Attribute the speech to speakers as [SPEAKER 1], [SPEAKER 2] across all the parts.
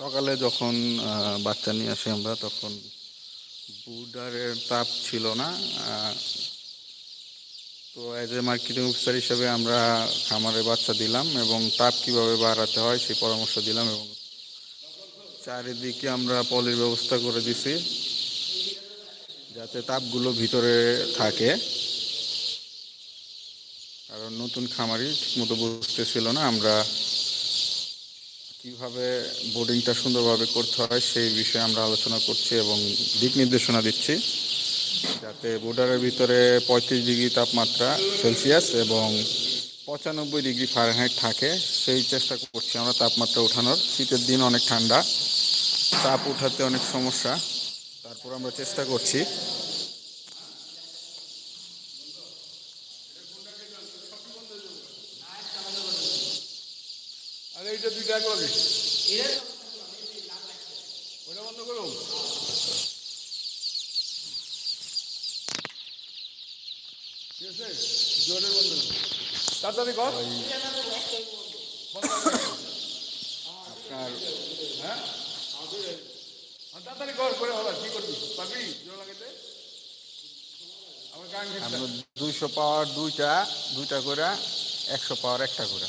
[SPEAKER 1] সকালে যখন বাচ্চা নিয়ে আসি আমরা, তখন বুডারের তাপ ছিল না তো অ্যাজ এ মার্কেটিং অফিসার হিসেবে আমরা খামারে বাচ্চা দিলাম এবং তাপ কীভাবে বাড়াতে হয় সেই পরামর্শ দিলাম এবং চারিদিকে আমরা পলির ব্যবস্থা করে দিছি, যাতে তাপগুলো ভিতরে থাকে। কারণ নতুন খামারি ঠিকমতো বুঝতেছিল না, আমরা কীভাবে বোর্ডিংটা সুন্দরভাবে করতে হয় সেই বিষয়ে আমরা আলোচনা করছি এবং দিক নির্দেশনা দিচ্ছি। যাতে বোর্ডারের ভিতরে পঁয়ত্রিশ ডিগ্রি তাপমাত্রা সেলসিয়াস এবং পঁচানব্বই ডিগ্রি ফারেনহাইট থাকে, সেই চেষ্টা করছি আমরা তাপমাত্রা ওঠানোর। শীতের দিন অনেক ঠান্ডা, তাপ উঠাতে অনেক সমস্যা, তারপর আমরা চেষ্টা করছি।
[SPEAKER 2] এইটা দুইটা এক লাগে ওটা বন্ধ করো ঠিক আছে? জোরে বন্ধ করো। তাড়াতাড়ি কর। বন্ধ। কর।
[SPEAKER 1] আপনার
[SPEAKER 2] হ্যাঁ? আর তাড়াতাড়ি কর করে হবে কি করবি? পারবি? জোর লাগাইতে? আমরা
[SPEAKER 1] দুইশো পাওয়ার দুইটা দুইটা করে একশো পাওয়ার একটা করে।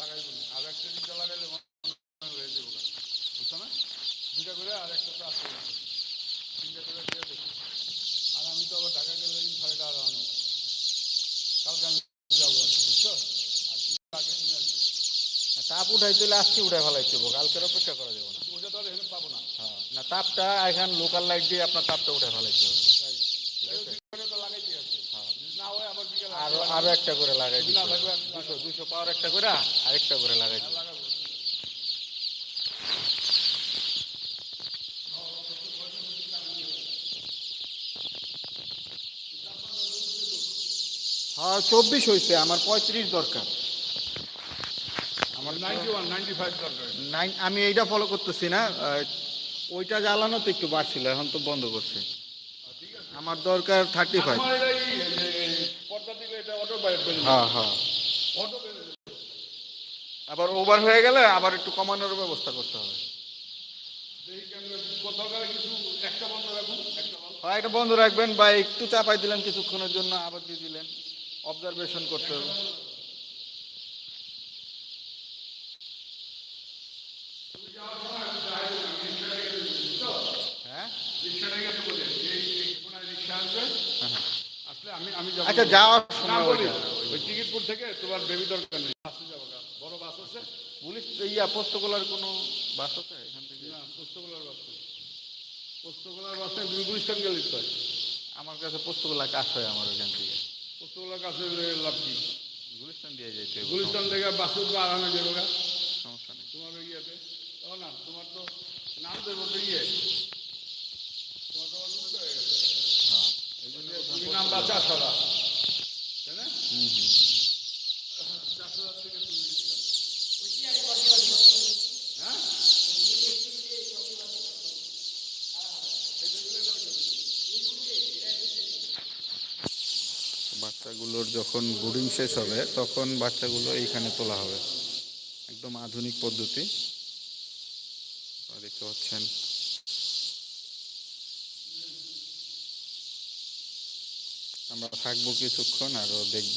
[SPEAKER 2] লাগাইব না। আর একটা দুইটা লাগাইলে হয়ে যাব বুঝছ না? দুইটা করে আর একটা তো আসতে হবে তিনটা করে দিয়ে দেখি আর আমি তো আবার ঢাকা গেলে ইনফারেটা আর আনো। কালকে আমি যাব আর বুঝছ? আর কি লাগে নিয়ে আসব।
[SPEAKER 1] তাপ উঠাই তুলে আজকে উঠাই ফেলাইতে হবে। কালকের অপেক্ষা করা যাবে না।
[SPEAKER 2] ওটা তো আর পাবো না।
[SPEAKER 1] হ্যাঁ। না তাপটা এখন লোকাল লাইট দিয়ে আপনার তাপটা উঠে ফেলাইতে হবে
[SPEAKER 2] তাই তাই দুইটা তো লাগাইতে আছে যদি না হয় আবার বিকেলে
[SPEAKER 1] আরও একটা করে লাগাই
[SPEAKER 2] আমি
[SPEAKER 1] দুশো দুশো পাওয়ার একটা করে আরেকটা করে লাগাই হ্যাঁ চব্বিশ হয়েছে আমার পঁয়ত্রিশ দরকার।
[SPEAKER 2] আমার নাইনটি ওয়ান নাইনটি ফাইভ দরকার।
[SPEAKER 1] নাইন আমি এইটা ফলো করতেছি না ওইটা জ্বালানো তো একটু বাড়ছিল এখন তো বন্ধ করছে। আমার দরকার থার্টি ফাইভ
[SPEAKER 2] পর্দা দিলে এটা অটো বাইরে
[SPEAKER 1] হ্যাঁ হ্যাঁ।
[SPEAKER 2] অটো
[SPEAKER 1] আবার ওভার হয়ে গেলে আবার একটু কমানোর ব্যবস্থা করতে হবে।
[SPEAKER 2] একটা
[SPEAKER 1] হয় এটা বন্ধ রাখবেন বা একটু চাপাই দিলেন কিছুক্ষণের জন্য আবার দিয়ে দিলেন। অবজারভেশন করতে হবে। হ্যাঁ?
[SPEAKER 2] রিক্সাটা গেছে রিক্সা আসবে আসলে আমি আমি যাব
[SPEAKER 1] আচ্ছা যাওয়ার সময়
[SPEAKER 2] ওই টিকিটপুর থেকে তোমার বেবি দরকার নেই। বাসে যাব। বড় বাস আছে?
[SPEAKER 1] পুলিশ ইয়া পোস্তগোলার কোনো বাস আছে এখান থেকে?
[SPEAKER 2] না পোস্তগোলার বাস পোস্তগোলার বাস তুমি গুলিস্তান গেলে তো
[SPEAKER 1] আমার কাছে পোস্তগোলা কাজ হয় আমার ওইখান থেকে।
[SPEAKER 2] পোস্তগোলার কাছে লাভ কি?
[SPEAKER 1] গুলিস্তান দিয়ে যেতে হবে,
[SPEAKER 2] গুলিস্তান থেকে বাসে উঠবে আরামে যাব।
[SPEAKER 1] সমস্যা নেই।
[SPEAKER 2] তোমার ওই ইয়েতে? ও না তোমার তো নাম দেবো ইয়ে তোমার তো অন্য হয়ে গেছে
[SPEAKER 1] হ্যাঁ
[SPEAKER 2] হ্যাঁ?
[SPEAKER 1] বাচ্চাগুলোর যখন বোর্ডিং শেষ হবে, তখন বাচ্চাগুলো এইখানে তোলা হবে। একদম আধুনিক পদ্ধতি। দেখতে পাচ্ছেন। আমরা থাকব কিছুক্ষণ আরও দেখব।